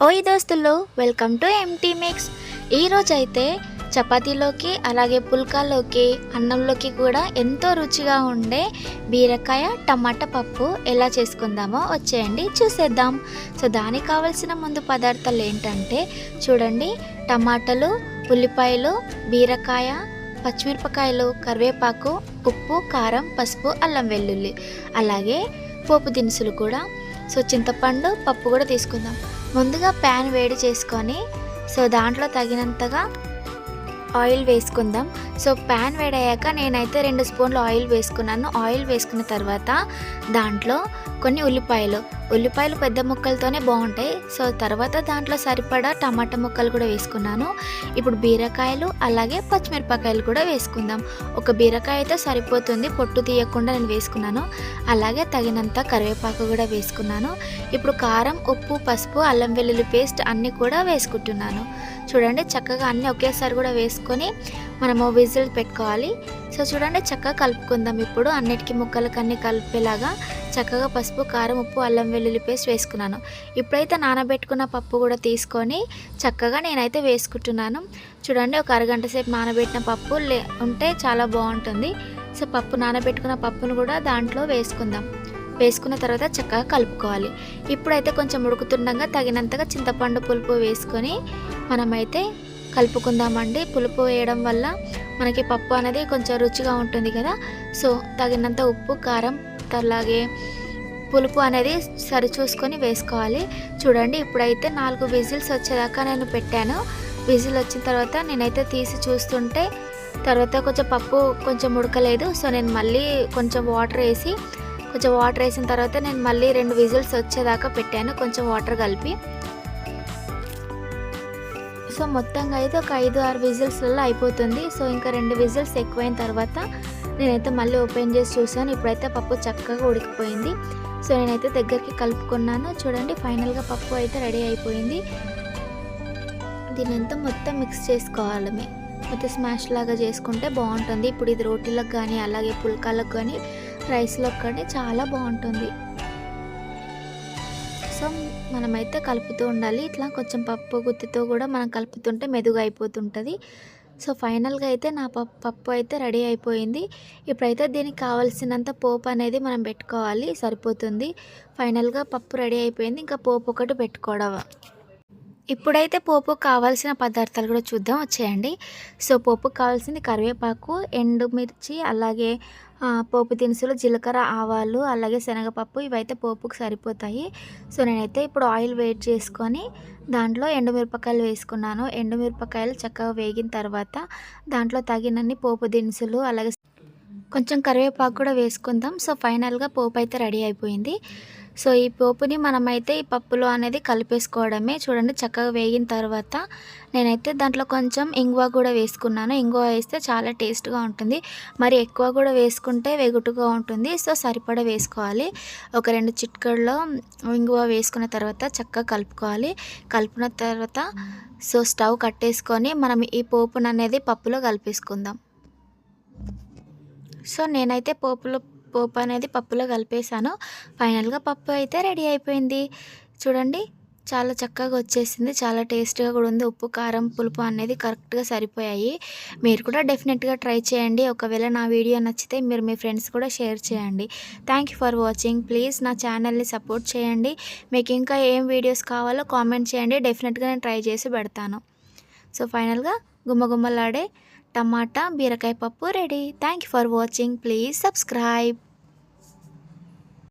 ఓయ్ దోస్తులు welcome to empty mix ఈరోజు అయితే చపాతీలోకి అలాగే పుల్కాలోకి అన్నంలోకి కూడా ఎంతో రుచిగా ఉండే బీరకాయ టమాటా పప్పు ఎలా చేసుకుందామో వచ్చేయండి చూసేద్దాం. సో దానికి కావాల్సిన ముందు పదార్థాలు ఏంటంటే చూడండి టమాటాలు ఉల్లిపాయలు బీరకాయ పచ్చిమిరపకాయలు కరివేపాకు ఉప్పు కారం పసుపు అల్లం వెల్లుల్లి. అలాగే పోపు దినుసులు కూడా. సో చింతపండు పప్పు కూడా తీసుకుందాం. ముందుగా ప్యాన్ వేడి చేసుకొని సో దాంట్లో తగినంతగా ఆయిల్ వేసుకుందాం. సో ప్యాన్ వేడయ్యాక నేనైతే రెండు స్పూన్లు ఆయిల్ వేసుకున్నాను. ఆయిల్ వేసుకున్న తర్వాత దాంట్లో కొన్ని ఉల్లిపాయలు ఉల్లిపాయలు పెద్ద ముక్కలతోనే బాగుంటాయి. సో తర్వాత దాంట్లో సరిపడా టమాటా ముక్కలు కూడా వేసుకున్నాను. ఇప్పుడు బీరకాయలు అలాగే పచ్చిమిరపకాయలు కూడా వేసుకుందాం. ఒక బీరకాయ అయితే సరిపోతుంది పొట్టు తీయకుండా నేను వేసుకున్నాను. అలాగే తగినంత కరివేపాకు కూడా వేసుకున్నాను. ఇప్పుడు కారం ఉప్పు పసుపు అల్లం వెల్లుల్లి పేస్ట్ అన్నీ కూడా వేసుకుంటున్నాను. చూడండి చక్కగా అన్నీ ఒకేసారి కూడా వేసుకొని మనము విజిల్ పెట్టుకోవాలి. సో చూడండి చక్కగా కలుపుకుందాం. ఇప్పుడు అన్నిటికీ ముక్కలకి అన్ని కలిపేలాగా చక్కగా పసుపు కారం ఉప్పు అల్లం వెల్లుల్లి పేస్ట్ వేసుకున్నాను. ఇప్పుడైతే నానబెట్టుకున్న పప్పు కూడా తీసుకొని చక్కగా నేనైతే వేసుకుంటున్నాను. చూడండి ఒక అరగంట సేపు నానబెట్టిన పప్పు లే ఉంటే చాలా బాగుంటుంది. సో పప్పు నానబెట్టుకున్న పప్పును కూడా దాంట్లో వేసుకుందాం. వేసుకున్న తర్వాత చక్కగా కలుపుకోవాలి. ఇప్పుడైతే కొంచెం ఉడుకుతుండగా తగినంతగా చింతపండు పులుపు వేసుకొని మనమైతే కలుపుకుందామండి. పులుపు వేయడం వల్ల మనకి పప్పు అనేది కొంచెం రుచిగా ఉంటుంది కదా. సో తగినంత ఉప్పు కారం అలాగే పులుపు అనేది సరిచూసుకొని వేసుకోవాలి. చూడండి ఇప్పుడైతే నాలుగు విజిల్స్ వచ్చేదాకా నేను పెట్టాను. విజిల్ వచ్చిన తర్వాత నేనైతే తీసి చూస్తుంటే తర్వాత కొంచెం పప్పు కొంచెం ఉడకలేదు. సో నేను మళ్ళీ కొంచెం వాటర్ వేసి కొంచెం వాటర్ వేసిన తర్వాత నేను మళ్ళీ రెండు విజిల్స్ వచ్చేదాకా పెట్టాను. కొంచెం వాటర్ కలిపి. సో మొత్తంగా అయితే ఒక ఐదు ఆరు విజిల్స్లలో అయిపోతుంది. సో ఇంకా రెండు విజిల్స్ ఎక్కువైన తర్వాత నేనైతే మళ్ళీ ఓపెన్ చేసి చూసాను ఇప్పుడైతే పప్పు చక్కగా ఉడికిపోయింది. సో నేనైతే దగ్గరికి కలుపుకున్నాను. చూడండి ఫైనల్గా పప్పు అయితే రెడీ అయిపోయింది. దీనంతా మొత్తం మిక్స్ చేసుకోవాలి మొత్తం స్మాష్ లాగా చేసుకుంటే బాగుంటుంది. ఇప్పుడు ఇది రోటీలకు కానీ అలాగే పుల్కాలకు కానీ రైస్లోకి కానీ చాలా బాగుంటుంది. కోసం మనమైతే కలుపుతూ ఉండాలి. ఇట్లా కొంచెం పప్పు గుత్తితో కూడా మనం కలుపుతుంటే మెదుగు అయిపోతుంటుంది. సో ఫైనల్గా అయితే నా పప్పు పప్పు అయితే రెడీ అయిపోయింది. ఇప్పుడైతే దీనికి కావాల్సినంత పోపు అనేది మనం పెట్టుకోవాలి. సరిపోతుంది. ఫైనల్గా పప్పు రెడీ అయిపోయింది. ఇంకా పోపు ఒకటి పెట్టుకోవడం ఇప్పుడైతే పోపు కావాల్సిన పదార్థాలు కూడా చూద్దాం. వచ్చేయండి. సో పోపు కావాల్సింది కరివేపాకు ఎండుమిర్చి అలాగే పోపు దినుసులు జీలకర్ర ఆవాలు అలాగే శనగపప్పు ఇవైతే పోపుకు సరిపోతాయి. సో నేనైతే ఇప్పుడు ఆయిల్ వేట్ చేసుకొని దాంట్లో ఎండుమిరపకాయలు వేసుకున్నాను. ఎండుమిరపకాయలు చక్కగా వేగిన తర్వాత దాంట్లో తగినన్ని పోపు దినుసులు అలాగే కొంచెం కరివేపాకు కూడా వేసుకుందాం. సో ఫైనల్గా పోపు అయితే రెడీ అయిపోయింది. సో ఈ పోపుని మనమైతే ఈ పప్పులో అనేది కలిపేసుకోవడమే. చూడండి చక్కగా వేగిన తర్వాత నేనైతే దాంట్లో కొంచెం ఇంగువ కూడా వేసుకున్నాను. ఇంగువ వేస్తే చాలా టేస్ట్గా ఉంటుంది. మరి ఎక్కువ కూడా వేసుకుంటే వెగుటుగా ఉంటుంది. సో సరిపడా వేసుకోవాలి. ఒక రెండు చిట్కల్లో ఇంగువ వేసుకున్న తర్వాత చక్కగా కలుపుకోవాలి. కలిపిన తర్వాత సో స్టవ్ కట్టేసుకొని మనం ఈ పోపును అనేది పప్పులో కలిపేసుకుందాం. సో నేనైతే పోపులో పోపు అనేది పప్పులో కలిపేసాను ఫైనల్గా పప్పు అయితే రెడీ అయిపోయింది. చూడండి చాలా చక్కగా వచ్చేసింది. చాలా టేస్ట్గా కూడా ఉంది. ఉప్పు కారం పులుపు అనేది కరెక్ట్గా సరిపోయాయి. మీరు కూడా డెఫినెట్గా ట్రై చేయండి. ఒకవేళ నా వీడియో నచ్చితే మీరు మీ ఫ్రెండ్స్ కూడా షేర్ చేయండి. Thank you for watching. Please నా ఛానల్ని సపోర్ట్ చేయండి. మీకు ఇంకా ఏం వీడియోస్ కావాలో కామెంట్ చేయండి. డెఫినెట్గా నేను ట్రై చేసి పెడతాను. సో ఫైనల్గా గుమ్మగుమ్మలాడే టమాటా బీరకాయ పప్పు ready. Thank you for watching. Please subscribe.